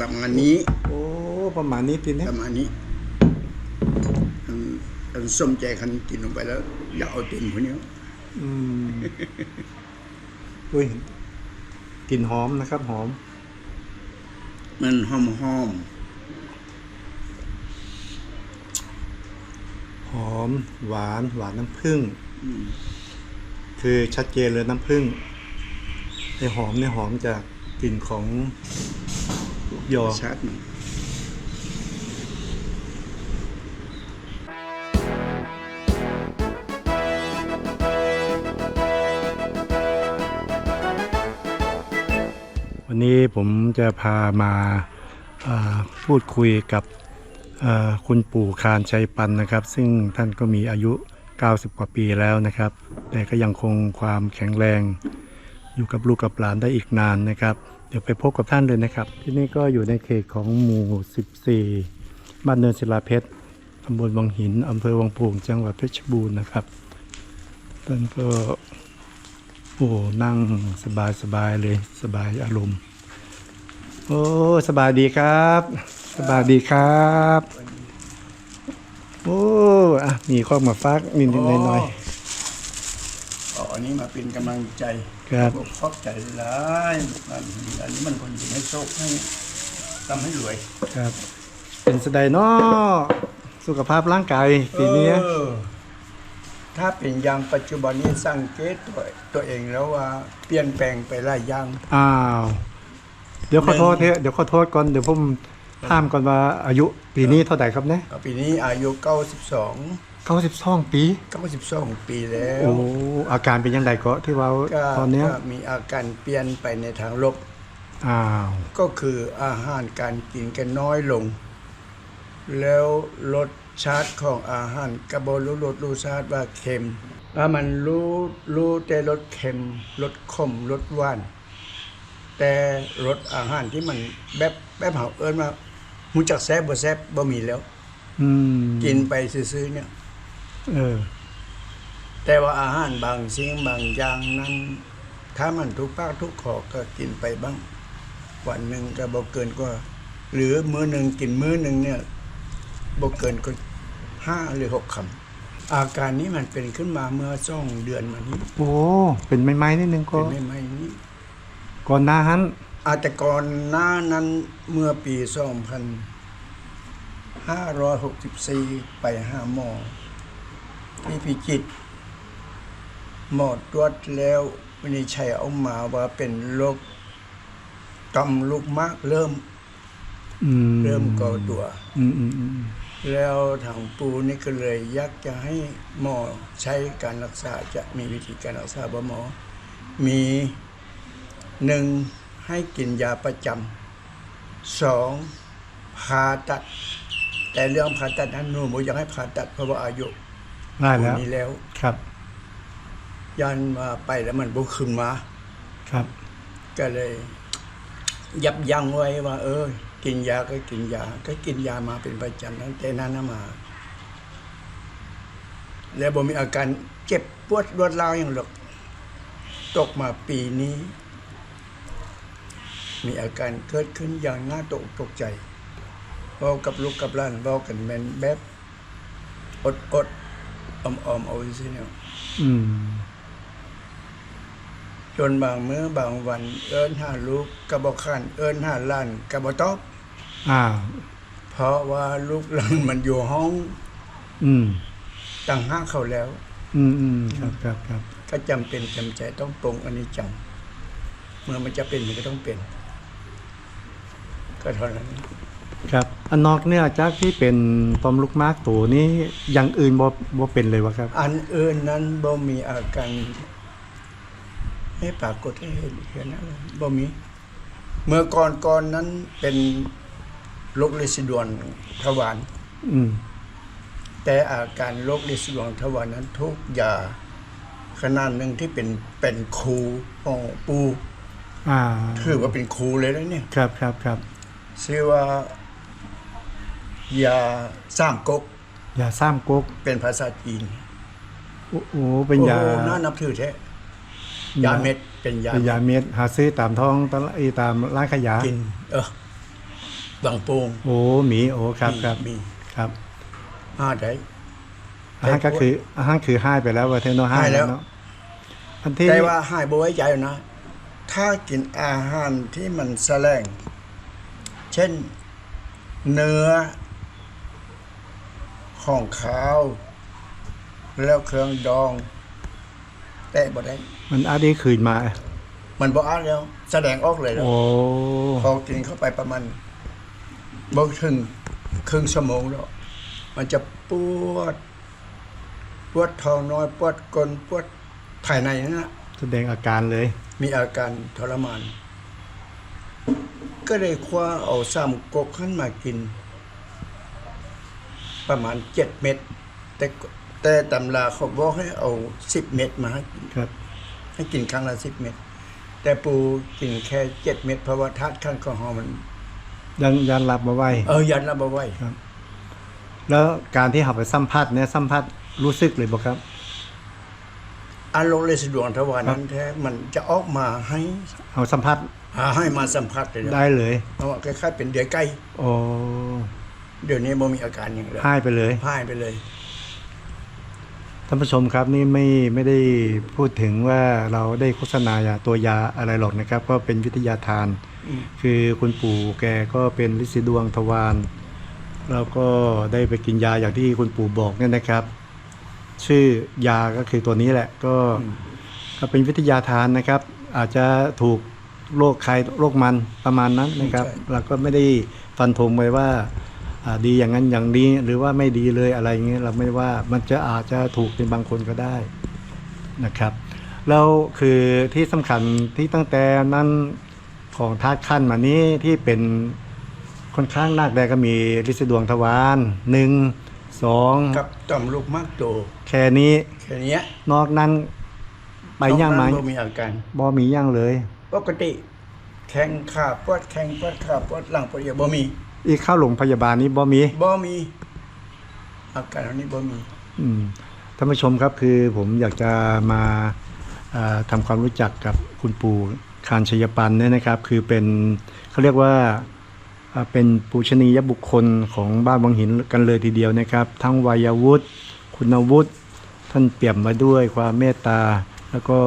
ประมาณนี้ โอ้ประมาณนี้ทีนี้ประมาณนี้อันอันส้มใจคันกินลงไปแล้ว อย่าเอาเต็มคนนี้อืมอุ้ยกลิ่นหอมนะครับ หอม มันหอมหอมหอม หวานหวานน้ำผึ้งคือชัดเจนเลยน้ำผึ้งไอหอมเนี่ยหอมจากกลิ่นของลูก ยอชัดหนึ่งวันนี้ผมจะพามาอ่าพูดคุยกับอ่าคุณปู่คารชัยปันนะครับ ซึ่งท่านก็มีอายุ 90 กว่าปีแล้วนะครับ แต่ก็ยังคงความแข็งแรงอยู่กับลูกกับหลานได้อีกนานนะครับ เดี๋ยวไปพบกับท่านเลยนะครับ ที่นี่ก็อยู่ในเขตของหมู่ 14 บ้านเนินศิลาเพชรตำบลวังหินอำเภอวังโป่งจังหวัดเพชรบูรณ์นะครับท่านก็โอ้นั่งสบายสบายเลยสบายอารมณ์ โอ้สบายดีครับ สบายดีครับโอ้อะมีข้อมาฟักนิดๆหน่อยอ๋ออันนี้มาเป็นกำลังใจ ครับผมขอบใจหลายอันอันนี้มันคนที่ให้โชคให้ทำให้รวยๆครับ เป็นสดายเนาะสุขภาพร่างกายปีนี้เออถ้าเป็นอย่างปัจจุบันนี้สังเกตตัวตัวเองแล้วว่าเปลี่ยนแปลงไปหลายอย่างอ้าว เดี๋ยวขอโทษเถอะเดี๋ยวขอโทษก่อนเดี๋ยวผมถามก่อนว่าอายุปีนี้เท่าไหร่ครับเนี่ยปีนี้อายุ 92 92ปี92ปีแล้โอ้วอาการเป็นยังไงก็ที่ว่าก็ตอนเนี้ยก็มีอาการเปลี่ยนไปในทางลบ อ้าวก็คืออาหารการกินกันน้อยลง แล้วรสชาติของอาหารกระบรู้รสรู้ชาติว่าเค็มถ้ามันรู้รู้แต่รสเค็มรสขมรสหวาน แต่รสอาหารที่มันแบบแบบเฮาเอิ้นว่าหูจักแซ่บบ่แซ่บบ่มีแล้ว อืม กินไปซื่อๆเนี่ย เออ แต่ว่าอาหารบางสิ่งบางอย่างนั้น ถ้ามันทุกปากทุกขอก็กินไปบ้าง วันหนึ่งก็บ่เกินก็หรือมื้อหนึ่งกินมื้อหนึ่งเนี่ยบ่เกินก็ห้าหรือหกคำอาการนี้มันเป็นขึ้นมาเมื่อสองเดือนมานี้โอ้เป็นไม้ๆนิดนึงก็เป็นไม่ไม่นี้ ก่อนหน้าฮันอาจจะก่อนหน้านั้นเมื่อปี 2564 ไปหาหมอ ที่พิจิตรหมอตรวจแล้ววินิจฉัยออกมาว่าเป็นโรคต่อมลูกมากเริ่มอืมเริ่มก่อตัวอืมอืมอืมแล้วทางปูนี่ก็เลยอยากจะให้หมอใช้การรักษาจะมีวิธีการรักษาบ่หมอ มีหนึ่งให้กินยาประจำสองผ่าตัด แต่เรื่องผ่าตัดนั้นหนูบ่อยากให้ผ่าตัดเพราะว่าอายุ ได้แล้วนี้แล้ว ครับ ยันมาไปแล้วมันบุขึ้นมา ครับ ก็เลย ยับยั้งไว้ว่า เออ กินยาก็กินยา ก็กินยามาเป็นประจำตั้งแต่นั้นมา แล้วบ่มีอาการเจ็บปวดรวดร้าวอย่างหรอกตกมาปีนี้ มีอาการเกิดขึ้นอย่างน่าตกตกใจเว้ากับลูกกับหล้านเว้ากันแม่นแบบอดอด ออมออมๆเอาสิเนี่ยอืมจนบางมื้อบางวัน เอิ้นหาลูกกระบอกขันเอิ้นหาหล้านกระบอกตอบอ้าวเพราะว่าลูกหลานมันอยู่ห้อง อืมต่างหากเขาแล้ว อืมอืมครับครับครับก็จำเป็นจำใจต้องปรงอันนี้จังเมื่อมันจะเป็นมันก็ต้องเป็น ก็เท่านั้นครับ อันนอกเนี่ยจากที่เป็นตอมลูกมากตัวนี้อย่างอื่นบ่บ่เป็นเลยวะครับ อันอื่นนั้นบ่มีอาการให้ปรากฏให้เห็นเห็นอะไรบ่มี เมื่อก่อนก่อนนั้นเป็นโรคลิซิดวนทวารอืมแต่อาการโรคลิซิดวงทวารนั้นทุกยาขนาดหนึ่งที่เป็นเป็นครูของปูอ่าถือว่าเป็นครูเลยนะเนี่ย ครับครับครับชื่อว่า ยาสามก๊กยาซ้ำกกเป็นภาษาจีนโอ้โหเป็นยาโอ้โหน่านับถือแท้ยาเม็ดเป็นยาเป็นยาเม็ด หาซื้อตามท้องตลาดไอ้ตามร้านขายยากิน เออบางปูงโอ้หมีโอ้ครับครับมีครับห้าได้อาหารก็คืออาหารคือให้ไปแล้วว่าเทโนให้ให้แล้วเนาะอันที่แต่ว่าให้บ่ไว้ใจนะถ้ากินอาหารที่มันแสลง เช่น เนื้อ ของขาว แล้วเครื่องดอง แต่บ่ได้ มันอาดีคืนมา มันบ่อ่านแล้ว แสดงออกเลยแล้วโอ้พอกินเข้าไปประมาณบ่ถึงครึ่งชั่วโมงแล้ว มันจะปวด ปวดท้องน้อย ปวดก้นปวดภายในนั่นนะแสดงอาการเลย มีอาการทรมาน ก็เลยคว้าเอาซ้ำกกขึ้นมากิน ประมาณเจ็ดเม็ดแต่แต่ตำราเขาบอกให้เอาสิบเม็ดมาให้กินครับ ให้กินครั้งละสิบเม็ดแต่ปูกินแค่เจ็ดเม็ดเพราะว่าธาตุข้างของหอมมัน ยังยันรับมาไว้ เออยันระบาไว้แล้วการที่เขาไปสัมผัสเนี่ยสัมผัสรู้สึกเลยบอกครับ อารมณ์เลยสะดวกทวารนั้นแท้มันจะออกมาให้เอาสัมผัสหาให้มาสัมผัสเลยนะได้เลยเพราะว่าคล้ายๆเป็นเดือยไก่โอ้ เดี๋ยวนี้บ่มีอาการอย่างเลยให้ไปเลยพ่ายไปเลยท่านผู้ชมครับนี่ไม่ไม่ได้พูดถึงว่าเราได้โฆษณายาตัวยาอะไรหรอกนะครับ ก็เป็นวิทยาทานอืมคือคุณปู่แกก็เป็นลิซิดวงทวารแล้วก็ได้ไปกินยาอย่างที่คุณปู่บอกเนี่ยนะครับ ชื่อยาก็คือตัวนี้แหละก็อืมก็เป็นวิทยาทานนะครับ อาจจะถูกโรคใครโรคมันประมาณนั้นนะครับ เราก็ไม่ได้ฟันธงไว้ว่าอ่า ดีอย่างนั้นอย่างนี้หรือว่าไม่ดีเลยอะไรอย่างเงี้ยเราไม่ว่ามันจะอาจจะถูกเป็นบางคนก็ได้นะครับแล้วคือที่สำคัญที่ตั้งแต่นั้นของธาตุขั้นมานี้ที่เป็นค่อนข้างนักแดก็มีลิสดวงทวารหนึ่งสองกับต่อมลูกมากโตแค่นี้แค่เนี้ยนอกนั้นไปย่างไหมนอกนั้นบ่มีอาการบ่มีย่างเลย ปกติ แข้งขาปวดแข้งปวดขาปวดหลังปวดเอวบ่มี อีกเข้าโรงพยาบาลนี้บ่มี บ่มี อาการอันนี้บ่มี อืมท่านผู้ชมครับคือผมอยากจะมาเอ่อทำความรู้จักกับคุณปู่คานชัยปันเนี่ยนะครับ คือเป็นเขาเรียกว่าเอ่อเป็นปูชนียบุคคลของบ้านวังหินกันเลยทีเดียวนะครับ ทั้งวัยวุฒิคุณวุฒิท่านเปี่ยมมาด้วยความเมตตา แล้วก็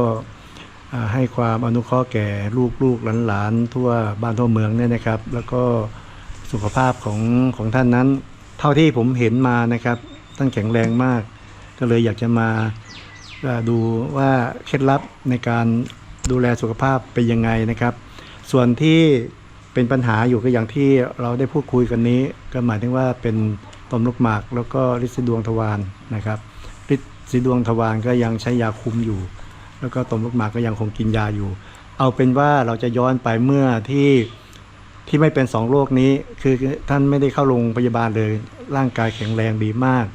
เอ่อให้ความอนุเคราะห์แก่ลูกลูกหลานๆทั่วบ้านทั่วเมืองเนี่ยนะครับ แล้วก็ สุขภาพของของท่านนั้น เท่าที่ผมเห็นมานะครับท่านแข็งแรงมาก ก็เลยอยากจะมาดูว่าเคล็ดลับในการดูแลสุขภาพเป็นยังไงนะครับ ส่วนที่เป็นปัญหาอยู่ก็อย่างที่เราได้พูดคุยกันนี้ ก็หมายถึงว่าเป็นต่อมลูกหมากแล้วก็ลิซิดวงทวารนะครับลิซิดวงทวารก็ยังใช้ยาคุมอยู่ แล้วก็ต่อมลูกหมากก็ยังคงกินยาอยู่ เอาเป็นว่าเราจะย้อนไปเมื่อที่ ที่ไม่เป็นสองโรคนี้ คือท่านไม่ได้เข้าโรงพยาบาลเลย ร่างกายแข็งแรงดีมาก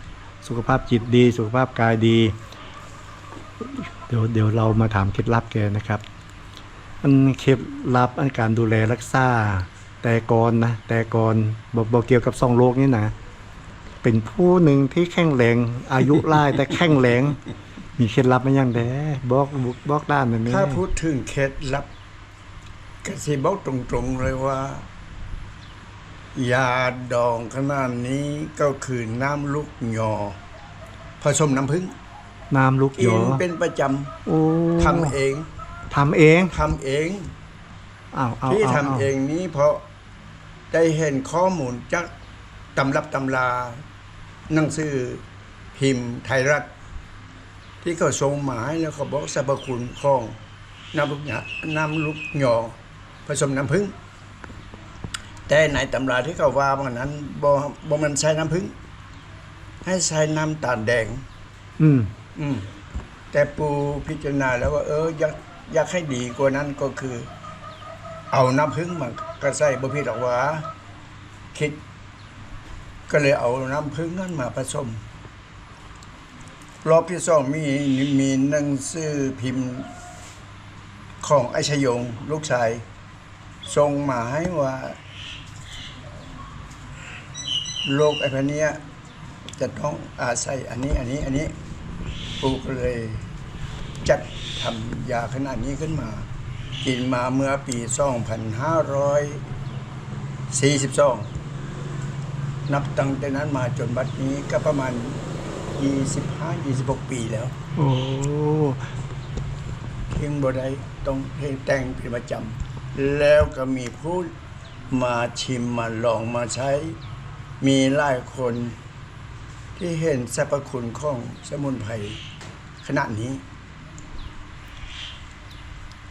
สุขภาพจิตดี สุขภาพกายดี เดี๋ยวเดี๋ยวเรามาถามเคล็ดลับแกนะครับอันเคล็ดลับอันการดูแลรักษาแต่ก่อนนะแต่ก่อนบอกเกี่ยวกับสองโรคนี้นะเป็นผู้หนึ่งที่แข็งแรงอายุไล่แต่แข็งแรงมีเคล็ดลับไหมยังแดบอกบอกด้านหน่อยไหมถ้าพูดถึงเคล็ดลับ ก็สิบอกตรงๆเลยว่า ยาดองขนาดนี้ก็คือน้ำลูกยอ ผสมน้ำผึ้งน้ำลูกหยกิอนเป็นประจโอ้ำทำเองทำเองทำเอง อ้าวเอาที่เอาทำเองนี้เพราะได้เห็นข้อมูลจากตำรับตำราหนังสือพิมพ์ไทยรัฐ ที่เขาส่งมาให้แล้วเขาบอกสรรพคุณของน้ำลูกหยาน้ำลูกหยอ ผสมน้ำผึ้งแต่ในตำราที่เขาว่าว่านั้นบ่บ่มันใช้น้ำผึ้งให้ใช้น้ำตาลแดง อืม อืม แต่ปูพิจารณาแล้วว่า เอออยากอยากให้ดีกว่านั้นก็คือ เอาน้ำผึ้งมาก็ใส่บ่ผิดหรอกว่า คิด ก็เลยเอาน้ำผึ้งนั้นมาผสม รอบที่สองมีมีหนังสือพิมพ์ของไอชยง ลูกชาย ส่งมาให้ว่าโรคไอ้พวกเนี้ยจะต้องอาศัยอันนี้อันนี้อันนี้ปูก็เลยจัดทำยาขนาดนี้ขึ้นมา กินมาเมื่อปี 2500 42 นับตั้งแต่นั้นมาจนบัดนี้ก็ประมาณ 25-26 ปีแล้ว โอ้เพียงบ่ได้ต้องเพลงแต่งเป็นประจำ แล้วก็มีผู้มาชิมมาลองมาใช้ มีหลายคนที่เห็นสรรพคุณของสมุนไพรขณะนี้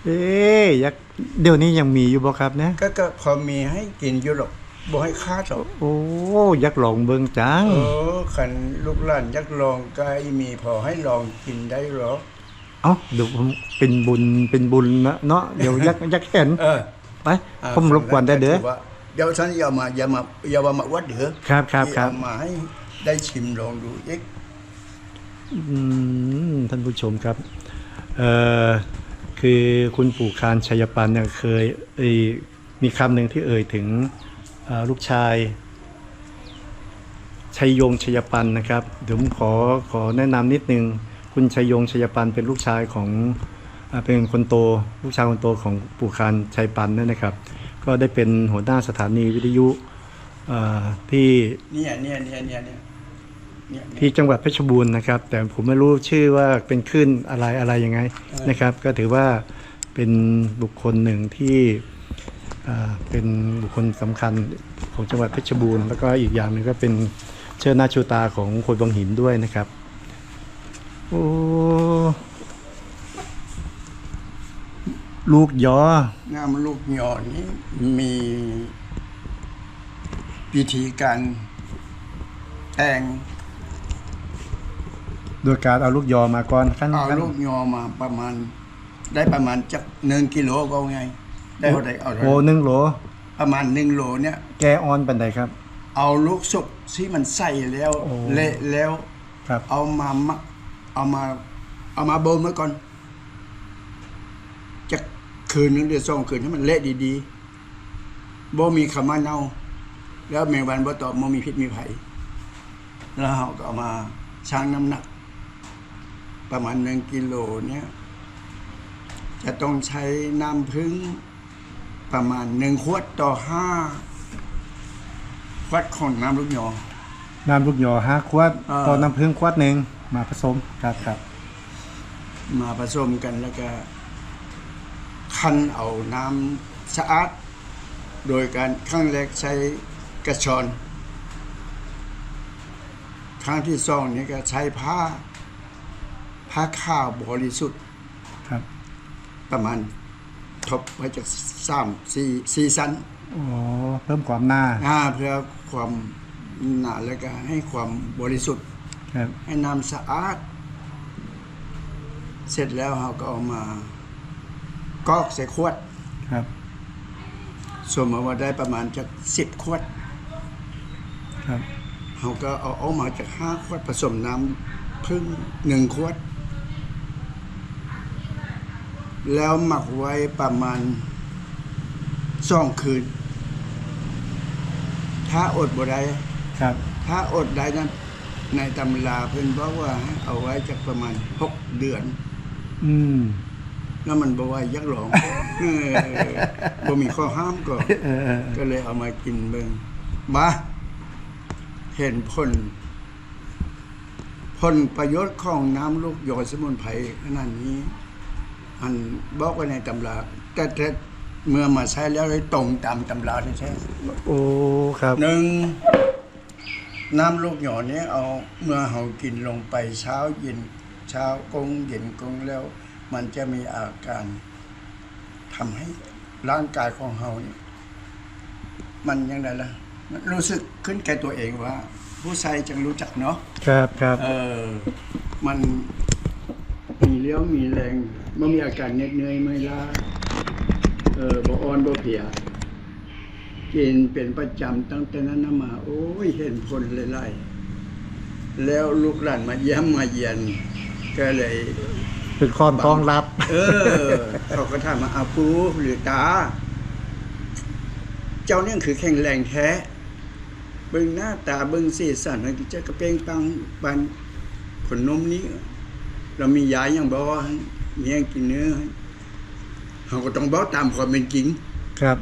เอ๊ะยักเดี๋ยวนี้ยังมีอยู่บ่ครับเนี่ยก็ก็พอมีให้กินอยู่หรอกบ่ให้ค่าหรอกโอ้ยักลองเบิ่งจังเออขันลูกหลานยักลองก็ให้มีพอให้ลองกินได้หรอ เอ้าเดี๋ยวผมเป็นบุญเป็นบุญนะเนาะเดี๋ยวยักยักเห็นเออไปอ่าผมรบกวนได้เด้อถืว่าเดี๋ยวฉันอย่ามาอย่ามาอย่ามาวัดเด้อครับครับครับที่เอามาให้ได้ชิมลองดูเอ๊ะอืมท่านผู้ชมครับเอ่อคือคุณปู่คารชัยปันเนี่ยเคยเอ่ยมีคำหนึ่งที่เอ่ยถึงเอ่อลูกชายชัยยงชัยปันนะครับเดี๋ยวผมขอขอแนะนำนิดนึง คุณชัยยงชัยปันเป็นลูกชายของอ่าเป็นคนโตลูกชายคนโตของปู่คารชัยปันนั่นนะครับ ก็ได้เป็นหัวหน้าสถานีวิทยุเอ่อที่เนี่ยเนี่ยเนี่ยเนี่ยเนี่ยเนี่ยที่จังหวัดเพชรบูรณ์นะครับ แต่ผมไม่รู้ชื่อว่าเป็นคลื่นอะไรอะไรยังไงนะครับ ก็ถือว่าเป็นบุคคลหนึ่งที่อ่าเป็นบุคคลสำคัญของจังหวัดเพชรบูรณ์แล้วก็อีกอย่างหนึ่งก็เป็นเชิดหน้าชูตาของคนบางหินด้วยนะครับ โอ้ลูกยองามลูกหยอนี้มีวิธีการแต่งโดยการเอาลูกยอมาก่อนขั้นเอาขั้นลูกยอมาประมาณ ได้ประมาณจักหนึ่งกิโลก็ไง ได้เท่าไหร่เอาเท่าโอ้ไหร่หนึ่งโหล ประมาณหนึ่งโลเนี่ย แกออนปันใดครับ เอาลูกสุกที่มันใส่แล้ว โอ้เละแล้ว ครับ เอามามัก เอามาเอามาบ่มไว้ก่อนจะคืนนึงเดือนสองคืนให้มันเละดีๆบ่มีขมาเน่า แล้วแมงวันบ่ตอบบ่มีพิษมีภัยแล้วเราก็เอามาชั่งน้ำหนัก ประมาณหนึ่งกิโลเนี่ยจะต้องใช้น้ำพึ่งประมาณหนึ่งขวดต่อห้าขวดของน้ำลูกหยอน้ำลูกยอห้าขวดอ่าต่อน้ำผึ้งขวดหนึ่ง มาผสมครับครับมาผสมกันแล้วก็คั้นเอาน้ำสะอาด โดยการครั้งแรกใช้กระชอน ครั้งที่สองนี่ก็ใช้ผ้า ผ้าข้าวบริสุทธิ์ครับ ประมาณทบไว้จากสามสี่สี่ชั้นอ๋อเพิ่มความหน้าอ่าเพื่อความหนาแล้วก็ให้ความบริสุทธิ์ ครับให้น้ำสะอาด เสร็จแล้วเราก็เอามากรอกใส่ขวดครับสมมติว่าได้ประมาณจากสิบขวดครับเราก็เอาออกมาจากห้าขวดผสมน้ำพึ่งหนึ่งขวด แล้วหมักไว้ประมาณสองคืน ถ้าอดบ่ได้ครับ ถ้าอดได้นั้น ในตำราเพิ่นบอกว่าให้เอาไว้จากประมาณหกเดือน อืมแล้วมันบอกว่ายักหลองเออบ่มีข้อห้ามก็เออเออก็เลยเอามากินเบิ่งมาเห็นผลผลประโยชน์ของน้ำลูกหยอดสมุนไพรขนาดนี้ อันบอกไว้ในตำราแต่แต่เมื่อมาใช้แล้วได้ตรงตามตำราที่ใช่โอ้ครับหนึ่ง น้ำลูกหยอดนี้เอาเมื่อเรากินลงไปเช้าเย็นเช้ากงเย็นกงแล้ว มันจะมีอาการทำให้ร่างกายของเราเนี่ยมันยังไงล่ะมันรู้สึกขึ้นแก่ตัวเองว่า ผู้ชายจังรู้จักเนาะครับครับเออมันมีเลี้ยวมีแรงมันมีอาการเหน็ดเหนื่อยเมื่อยล้าเออบ่อ่อนบ่เพลีย กินเป็นประจำตั้งแต่นั้นมา โอ้ยเห็นผลเลยไล่แล้วลูกหลานมาเยี่ยมมาเยียน ก็เลยเป็นข้อนต้องรับ เออ เขาก็ถามมาอาปูหรือตา เจ้าเนี่ยคือแข็งแรงแท้ เบิ่งหน้าตาเบิ่งสีสันมันจะกระเป้งปังปันขนนมนี้ เรามียาอย่างบ่มีหยังกินเนื้อเขาก็ต้องบอกตามความเป็นจริง ครับ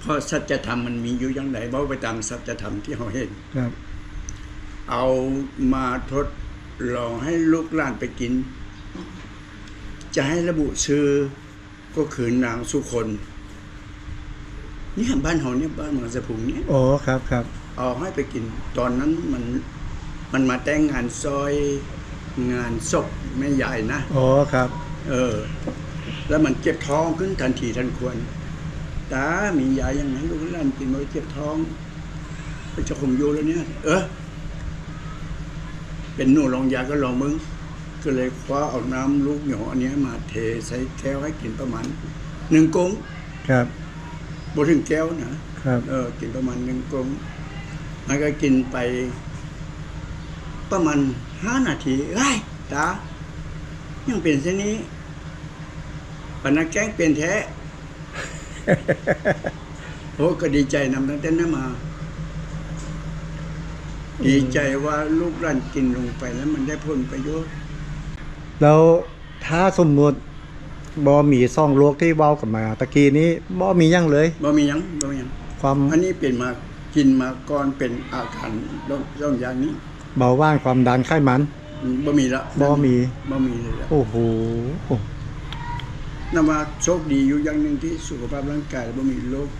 เพราะสัจธรรมมันมีอยู่อย่างไรเบ้าไปตามสัจธรรมที่เราเห็นครับ เอามาทดลองให้ลูกหลานไปกิน จะให้ระบุชื่อก็คือนางสุคนเนี่ยบ้านเฮาเนี่ยบ้านเมืองสะพุงเนี่ยโอ้ครับครับเอาให้ไปกิน ตอนนั้นมันมันมาแต่งงานซอยงานศพแม่ยายนะโอ้ครับ เออ แล้วมันเจ็บท้องขึ้นทันทีทันควร ตา มียายังไงลูกหลานกินไว้เจ็บท้องไปจะคงอยู่แล้วเนี่ย เออ เป็นหนูลองยาก็ลองมึง ก็เลยคว้าเอาน้ำลูกหยออันเนี้ยมาเทใส่แก้วให้กินประมาณหนึ่งกงครับบ่ถึงแก้วนะครับเออกินประมาณหนึ่งกงมันก็กินไป ประมาณห้านาทีไอ้ยตายังเป็นเช่นนี้ปนักแกล้งเป็นแท้ โอ้ก็ดีใจนำตั้งแต่นั้นมา ดีใจว่าลูกหลานกินลงไปแล้วมันได้ผลประโยชน์แล้วถ้าสมมุติบอมีซ่องโลกที่เว้ากันมาตะกี้นี้บอมีหยังเลย บ่มีหยังบ่มีหยังความอันนี้เป็นมากินมาก่อนเป็นอาการต้องต้องอย่างนี้เบาหว่านความดันไขมันบ่มีละบ่มีบ่มีเลยละโอ้โห นว่าโชคดีอยู่อย่างหนึ่งที่สุขภาพร่างกายบ่มีโรค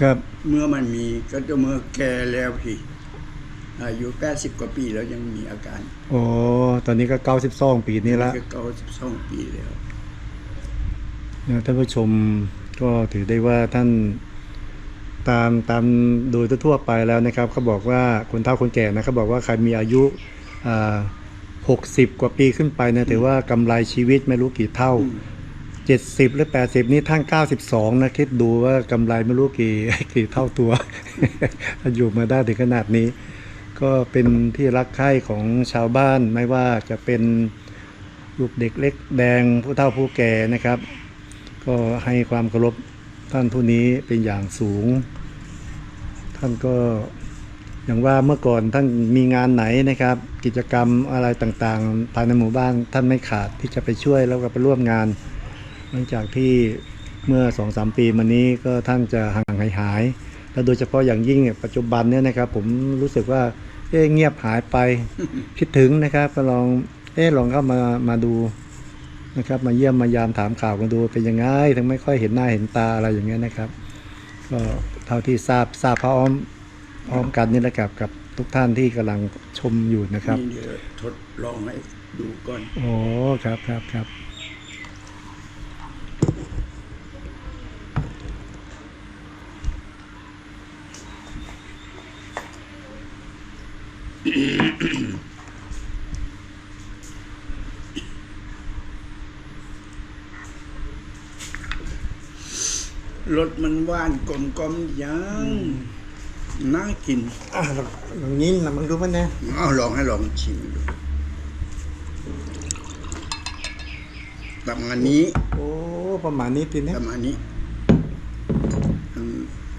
ครับเมื่อมันมีก็จะเมื่อแก่แล้วพี่อายุแปดสิบกว่าปีแล้วยังมีอาการโอ้ตอนนี้ก็เก้าสิบสองปีนี่ละเก้าสิบสองปีแล้วท่านผู้ชมก็ถือได้ว่าท่านตามตามโดยทั่วไปแล้วนะครับเขาบอกว่าคนเฒ่าคนแก่นะเขาบอกว่าใครมีอายุอ่า 60 กว่าปีขึ้นไปเนี่ยถือว่ากำไรชีวิตไม่รู้กี่เท่า 70 หรือ 80 นี่ท่าน 92 นะ คิดดูว่ากำไรไม่รู้กี่ กี่เท่าตัว อยู่มาได้ถึงขนาดนี้ ก็เป็นที่รักใคร่ของชาวบ้านไม่ว่าจะเป็นลูกเด็กเล็กแดงผู้เฒ่าผู้แก่นะครับ ก็ให้ความเคารพท่านผู้นี้เป็นอย่างสูง ท่านก็อย่างว่าเมื่อก่อนท่านมีงานไหนนะครับ กิจกรรมอะไรต่างๆภายในหมู่บ้านท่านไม่ขาดที่จะไปช่วยแล้วก็ไปร่วมงานหลังจากที่เมื่อสองสามปีมานี้ก็ท่านจะห่างหายหายและโดยเฉพาะอย่างยิ่งเนี่ยปัจจุบันเนี่ยนะครับ ผมรู้สึกว่าเอ๊ะเงียบหายไปคิดถึงนะครับก็ลองเอ๊ะลองเข้ามามาดูนะครับ มาเยี่ยมมายามถามข่าวกันดูเป็นยังไงถึงไม่ค่อยเห็นหน้าเห็นตาอะไรอย่างเงี้ยนะครับ ก็เท่าที่ทราบทราบพร้อมพร้อมกันนี่แหละครับกับ ทุกท่านที่กำลังชมอยู่นะครับนี่เดี๋ยวทดลองให้ดูก่อน โอ้ครับครับครับรสมันหวานกลมกลมๆยัง น่ากินอะลองยิ้มนะมึงดูมันนะเอาลองให้ลองชิมดูประมาณนี้โอ้ประมาณนี้ทีปนี้ระมาณนี้อัน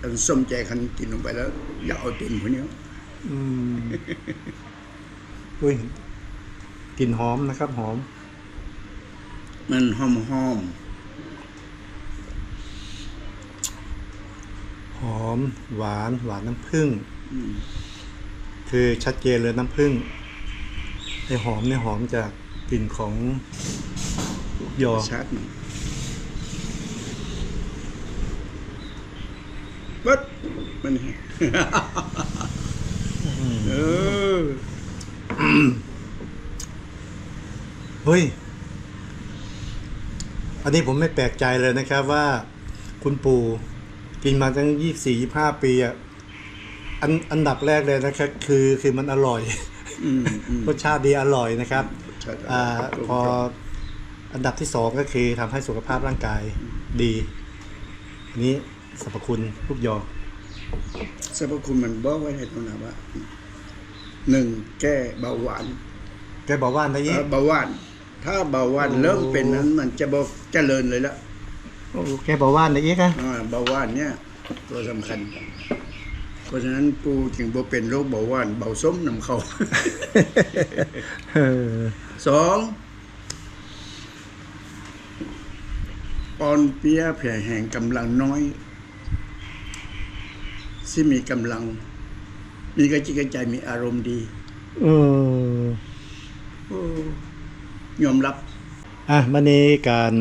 อันส้มใจคันกินลงไปแล้ว อย่าเอาเต็มคนเนี้ยอืมอุ้ยกลิ่นหอมนะครับ หอม มันหอมหอม อม หวาน หวานน้ำผึ้งๆอืมคือชัดเจนเลยน้ำผึ้งไอหอมเนี่ยหอมจากกลิ่นของยอชัดหนึ่งปึ๊ดมันเออเฮ้ย อันนี้ผมไม่แปลกใจเลยนะครับว่าคุณปู่ กินมาตั้งยี่สี่ยี่ห้าปีอะอันอันดับแรกเลยนะครับ คือคือมันอร่อยอืมอืมรสชาติดีอร่อยนะครับชัดอ่าพออันดับที่สองก็คือทำให้สุขภาพร่างกายดีอันนี้สรรพคุณลูกยอสรรพคุณมันบอกไว้ในตรงนั้นว่าหนึ่งแก้เบาหวาน แกบอกว่าอะไรเอ่นี้อเบาหวาน ถ้าเบาหวานโอ้เริ่มเป็นนั้น มันจะบอกเจริญเลยละ โอ้แกบอกว่าอะไรอีกอะอ่าเบาหวานเนี่ยตัวสำคัญ เพราะฉะนั้นปูจึงบ่เป็นโรคเบาหวานเบาส้มนำเขาเออสองอ่อนเปรี้ยแผ่แห่งกำลังน้อยที่มีกำลัง มีกระจิตกระใจมีอารมณ์ดีเออโอ้ยอมรับ อะวันนี้การ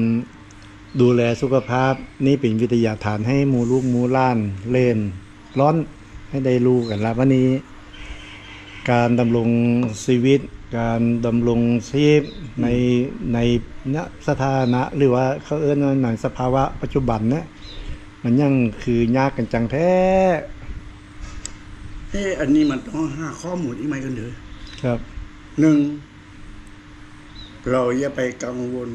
ดูแลสุขภาพนี่เป็นวิทยาฐานให้มูลูกมูล้านเล่น ร้อนให้ได้รู้กันล้ววันนี้ การดำรงชีวิต การดำรงชีพในในสถานะ หรือว่าเขาเอื้อนว่าในสภาวะปัจจุบันเนี่ยมันยังคือยากกันจังแท้เอ๊ะอันนี้มันต้องหาข้อมูลอีกไหมกันเถอะครับหนึ่งเราอย่าไปกังวล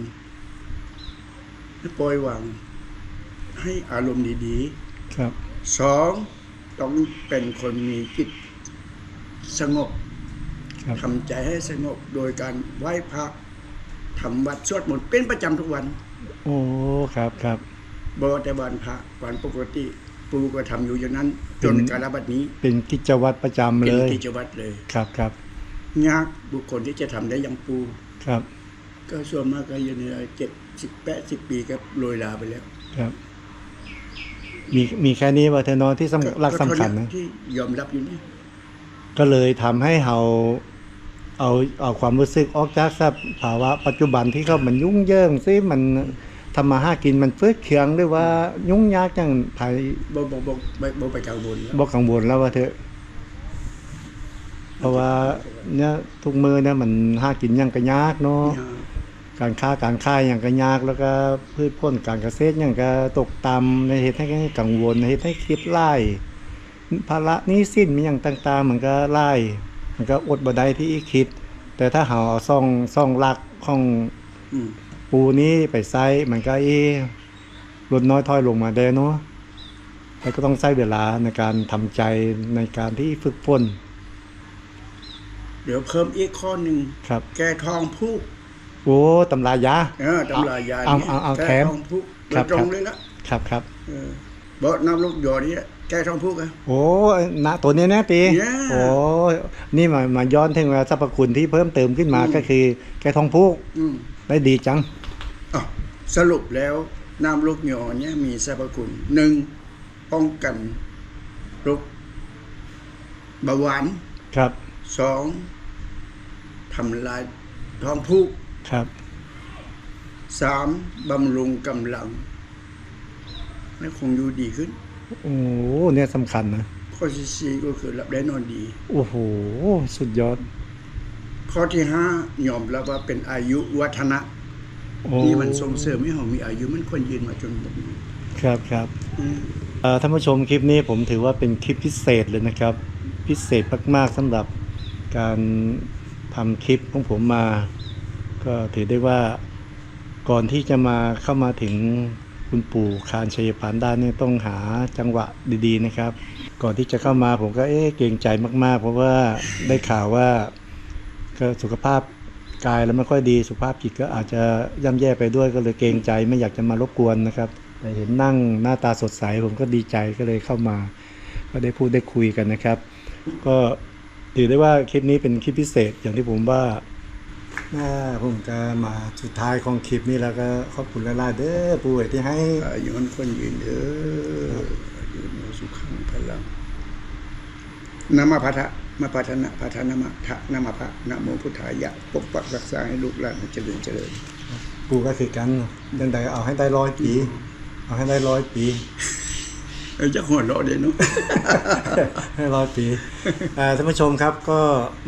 ให้ปล่อยวางให้อารมณ์ดีครับๆสองต้องเป็นคนมีจิตสงบครับ ทำใจให้สงบโดยการไหว้พระทำวัดสวดมนต์เป็นประจำทุกวันโอ้ ครับครับบแต่วันพระวันปกติ ปูก็ทำอยู่อย่างนั้น จนกาลบัดนี้เป็นกิจวัตรประจำเป็นเลย กิจวัตรเลยครับครับ ยากบุคคลที่จะทำได้อย่างปู ครับ ก็ส่วนมากก็อยู่ในเจ็ด สิบแปดสิบปีก็โรยลาไปแล้วครับ มีมีแค่นี้ว่าเทนอนที่สำก็หลักสำคัญก็เท่านะที่ยอมรับอยู่นี่ก็เลยทำให้เราเอาเอาความรู้สึกออกจากสภาวะปัจจุบันที่เขามันยุ่งเหยิงซิมันทำมาหากินมันเฟื่อเคืองหรือว่ายุ่งยากจังภายบ่บ่บ่บ่บ่ไปกังวลแล้วบ่กังวลแล้วว่าเถอะเพราะว่าเนี่ยทุกมือเนี่ยมันหากินหยังก็ยากเนาะยา กการค้าการขายอย่างก็ยากแล้วก็พืชผลการเกษตรอย่างก็ตกต่ำในเหตุให้กังวลในเหตุให้คิดไล่ภาระหนี้สิ้นมีอย่างต่างๆมันก็ไล่มันก็อดบ่ได้ที่คิด แต่ถ้าเราเอาซ่องซ่องลักของอืมปูนี้ไปใส่มันก็เอะลดน้อยถอยลงมาได้เนาะแล้วก็ต้องใช้เวลาในการทำใจในการที่ฝึกฝนเดี๋ยวเพิ่มอีกข้อหนึ่งครับ แก้ท้องผูก โอ้ตำรายา เออตำรายาเอานี่เอาเอาแก้แถมท้องผูกโดครัยบ ตรครังบเลยนะครับครับเออบ่น้ำลูกหยอนี่แก้ท้องผูกอะโอ้ณตัวนี้นะปีเนี่ย โอ้นี่มามาย้อนถึงว่าสรรพคุณที่เพิ่มเติมขึ้นมาอืมก็คือ แกทองพุกอืมได้ดีจัง อะสรุปแล้วน้ำลูกหยอเนี่ยมีสรรพคุณหนึ่งป้องกันโรคเบาหวาน ครับ สองทำลายท้องผูก ครับสามบำรุงกำลังและคงอยู่ดีขึ้น โอ้เนี่ยสำคัญนะ ข้อที่สี่ก็คือหลับได้นอนดี โอ้โห สุดยอด ข้อที่ห้ายอมรับว่าเป็นอายุวัฒนะโอ้ที่มันส่งเสริมให้เรามีอายุมันควรยืนมาจนแบบนี้ครับครับอืมเอ่อท่านผู้ชมคลิปนี้ผมถือว่าเป็นคลิปพิเศษเลยนะครับ พิเศษมากๆสำหรับการทำคลิปของผมมา ก็ถือได้ว่าก่อนที่จะมาเข้ามาถึงคุณปู่คารชัยปานได้เนี่ยต้องหาจังหวะดีๆนะครับ ก่อนที่จะเข้ามาผมก็เอ๊ะเกรงใจมาก ๆ เพราะว่าได้ข่าวว่าก็สุขภาพกายแล้วไม่ค่อยดีสุขภาพจิตก็อาจจะย่ำแย่ไปด้วยก็เลยเกรงใจไม่อยากจะมารบกวนนะครับแต่เห็นนั่งหน้าตาสดใสผมก็ดีใจก็เลยเข้ามา ก็ได้พูดได้คุยกันนะครับ ก็ถือได้ว่าคลิปนี้เป็นคลิปพิเศษอย่างที่ผมว่า น่าผมก็มาสุดท้ายของคลิปนี้แล้วก็ขอบคุณหลายๆเด้อปู่ที่ให้อายุมันควรยืนเด้ออายุโนสุขังพลังนามาพัทะมาพัฒนะพัฒนามะทะนามาพระนะโมพุทธายะปกปักรักษาให้ลูกหลานเจริญเจริญปู่ก็คือกันยังไงเอาให้ได้ร้อยปี เอาให้ได้ร้อยปีเออ จะหัวเราะเดี๋ยวนู้ร้อยปีท่านผู้ชมครับก็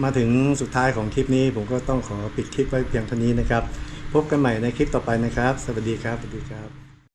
มาถึงสุดท้ายของคลิปนี้ ผมก็ต้องขอปิดคลิปไว้เพียงเท่านี้นะครับ พบกันใหม่ในคลิปต่อไปนะครับ สวัสดีครับสวัสดีครับ